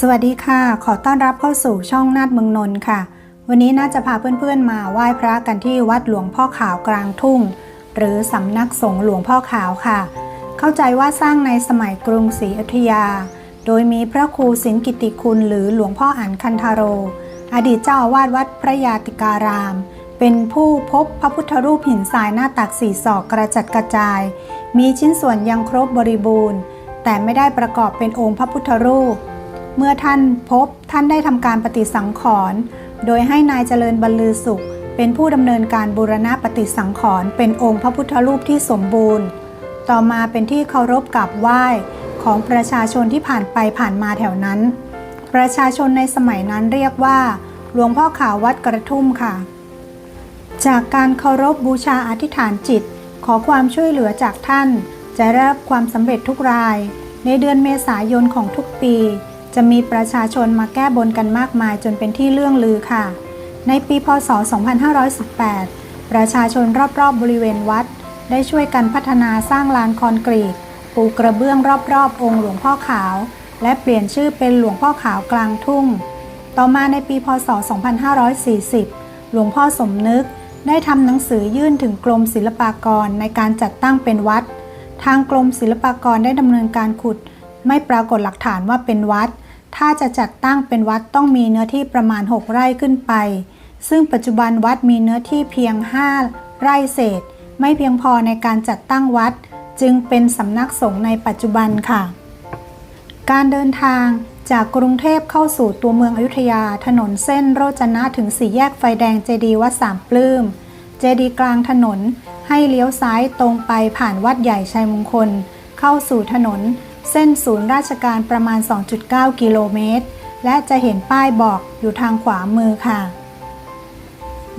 สวัสดีค่ะ ขอต้อนรับเข้าสู่ช่องนาดเมืองนนท์ค่ะ วันนี้น่าจะพาเพื่อนๆมาไหว้พระกันที่วัดหลวงพ่อขาวกลางทุ่ง หรือสำนักสงฆ์หลวงพ่อขาวค่ะ เข้าใจว่าสร้างในสมัยกรุงศรีอยุธยา โดยมีพระครูสินกิติคุณหรือหลวงพ่ออันคันธาโร อดีตเจ้าอาวาสวัดพระยาติการาม เป็นผู้พบพระพุทธรูปหินทรายหน้าตักสี่ศอกกระจัดกระจาย มีชิ้นส่วนยังครบบริบูรณ์ แต่ไม่ได้ประกอบเป็นองค์พระพุทธรูป เมื่อท่านพบท่านได้ทำการปฏิสังขรณ์โดยให้นายเจริญบรรลือสุข เป็นผู้ดำเนินการบูรณะปฏิสังขรณ์เป็นองค์พระพุทธรูปที่สมบูรณ์ ต่อมาเป็นที่เคารพกราบไหว้ของประชาชนที่ผ่านไปผ่านมาแถวนั้น ประชาชนในสมัยนั้นเรียกว่า หลวงพ่อขาววัดกระทุ่มค่ะ จากการเคารพบูชาอธิษฐานจิต ขอความช่วยเหลือจากท่าน จะได้รับความสำเร็จทุกราย ในเดือนเมษายนของทุกปี จะมีประชาชนมาแก้บนกันมากมายจนเป็นที่เลื่องลือค่ะ ในปีพศ 2518 ประชาชนรอบๆบบริเวณวัด ได้ช่วยกันพัฒนาสร้างลานคอนกรีต ปูกระเบื้องรอบๆองค์หลวงพ่อขาว และเปลี่ยนชื่อเป็นหลวงพ่อขาวกลางทุ่ง ต่อมาในปีพศ 2540 หลวงพ่อสมนึกได้ทำหนังสือยื่นถึงกรมศิลปากรในการจัดตั้งเป็นวัด ทางกรมศิลปากรได้ดำเนินการขุด ไม่ปรากฏหลักฐานว่าเป็นวัด ถ้าจะจัดตั้งเป็นวัดต้องมีเนื้อที่ประมาณ 6 ไร่ขึ้นไป ซึ่งปัจจุบันวัดมีเนื้อที่เพียง 5 ไร่เศษ ไม่เพียงพอในการจัดตั้งวัด จึงเป็นสำนักสงฆ์ในปัจจุบันค่ะ การเดินทางจากกรุงเทพเข้าสู่ตัวเมืองอยุธยา ถนนเส้นโรจนะถึงสี่แยกไฟแดงเจดีวัดสามปลื้ม เจดีกลางถนนให้เลี้ยวซ้ายตรงไปผ่านวัดใหญ่ชัยมงคล เข้าสู่ถนน เส้นศูนย์ราชการประมาณ 2.9 กิโลเมตร และจะเห็นป้ายบอกอยู่ทางขวามือค่ะ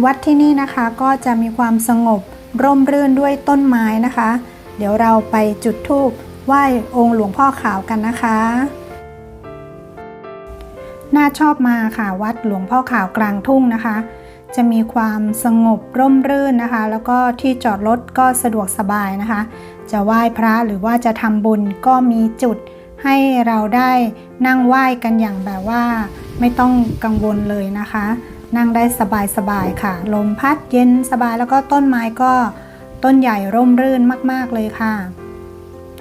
วัดที่นี่นะคะก็จะมีความสงบร่มรื่นด้วยต้นไม้นะคะ เดี๋ยวเราไปจุดธูปไหว้องค์หลวงพ่อขาวกันนะคะ น่าชอบมาค่ะวัดหลวงพ่อขาวกลางทุ่งนะคะ จะมีความสงบร่มรื่นนะคะ แล้วก็ที่จอดรถก็สะดวกสบายนะคะ จะไหว้พระหรือว่าจะทำบุญก็มีจุดให้เราได้นั่งไหว้กันอย่างแบบว่า ไม่ต้องกังวลเลยนะคะ นั่งได้สบายๆค่ะ ลมพัดเย็นสบายแล้วก็ต้นไม้ก็ต้นใหญ่ร่มรื่นมาก ๆเลยค่ะ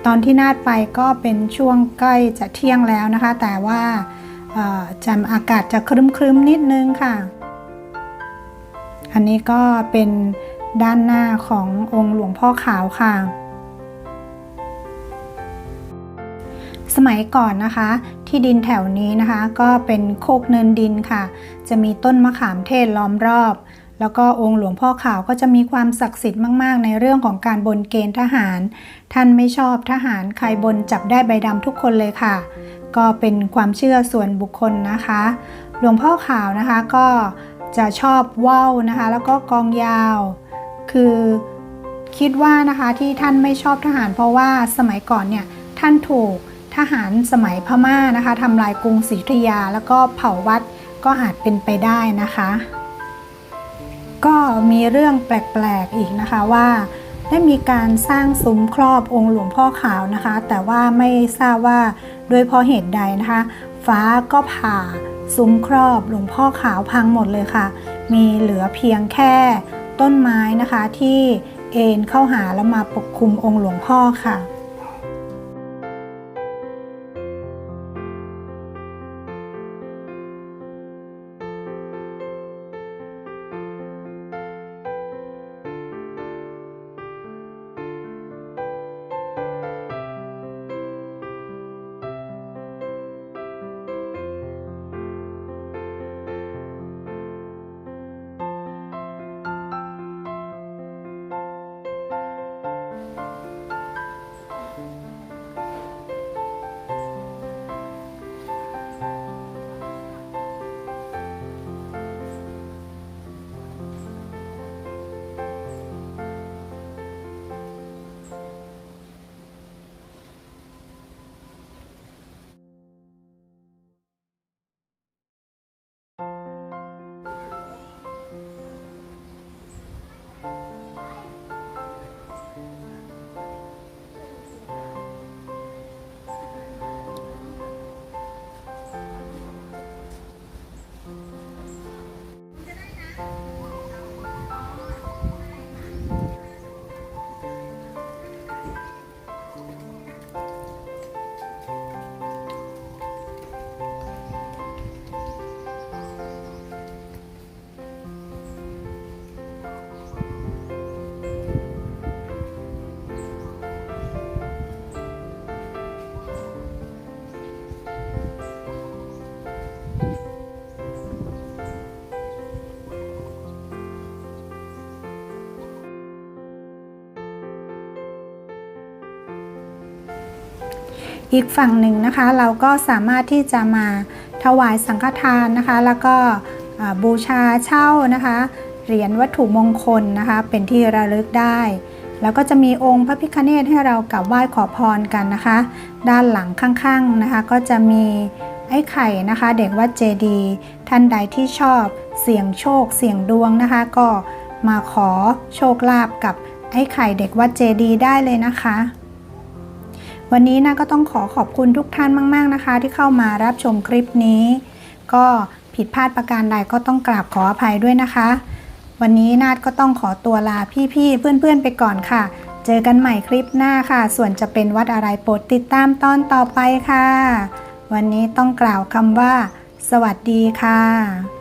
ตอนที่นาดไปก็เป็นช่วงใกล้จะเที่ยงแล้วนะคะ แต่ว่าจะอากาศจะครึ้มๆนิดนึงค่ะ อันนี้ก็เป็นด้านหน้าขององค์หลวงพ่อขาวค่ะ สมัยก่อนนะคะ ที่ดินแถวนี้นะคะ ก็เป็นโคกเนินดินค่ะ จะมีต้นมะขามเทศล้อมรอบ แล้วก็องค์หลวงพ่อขาวก็จะมีความศักดิ์สิทธิ์มาก ๆ ในเรื่องของการบนเกณฑ์ทหาร ท่านไม่ชอบทหารใครบนจับได้ใบดำทุกคนเลยค่ะ ก็เป็นความเชื่อส่วนบุคคลนะคะ หลวงพ่อขาวนะคะก็จะชอบว่าวนะคะ แล้วก็กองยาว คือคิดว่านะคะที่ท่านไม่ชอบทหาร เพราะว่าสมัยก่อนเนี่ยท่านถูก ทหารสมัยพม่านะคะทำลายกรุงศรีอยุธยา แล้วก็เผาวัดก็อาจเป็นไปได้นะคะ ก็มีเรื่องแปลกๆอีกนะคะว่าได้มีการสร้างซุ้มครอบองค์หลวงพ่อขาวนะคะ แต่ว่าไม่ทราบว่าด้วยเพราะเหตุใดนะคะ ฟ้าก็ผ่าซุ้มครอบหลวงพ่อขาวพังหมดเลยค่ะ มีเหลือเพียงแค่ต้นไม้นะคะที่เอ็นเข้าหาแล้วมาปกคลุมองค์หลวงพ่อค่ะ อีกฝั่งหนึ่งนะคะเราก็สามารถที่จะมาถวายสังฆทานนะคะ แล้วก็บูชาเช่านะคะ เหรียญวัตถุมงคลนะคะ เป็นที่ระลึกได้ แล้วก็จะมีองค์พระพิฆเนศให้เรากราบไหว้ขอพรกันนะคะ ด้านหลังข้างๆนะคะ ก็จะมีไอ้ไข่นะคะ เด็กวัดเจดีย์ท่านใดที่ชอบเสี่ยงโชคเสี่ยงดวงนะคะ ก็มาขอโชคลาภกับไอ้ไข่เด็กวัดเจดีย์ได้เลยนะคะ วันนี้นะก็ต้องขอขอบคุณทุกท่านมาก ๆนะคะ ที่เข้ามารับชมคลิปนี้ ก็ผิดพลาดประการใดก็ต้องกราบขออภัยด้วยนะคะ วันนี้นาดก็ต้องขอตัวลาพี่ๆเพื่อนๆไปก่อนค่ะ เจอกันใหม่คลิปหน้าค่ะ ส่วนจะเป็นวัดอะไรโปรดติดตามตอนต่อไปค่ะ วันนี้ต้องกล่าวคำว่า สวัสดีค่ะ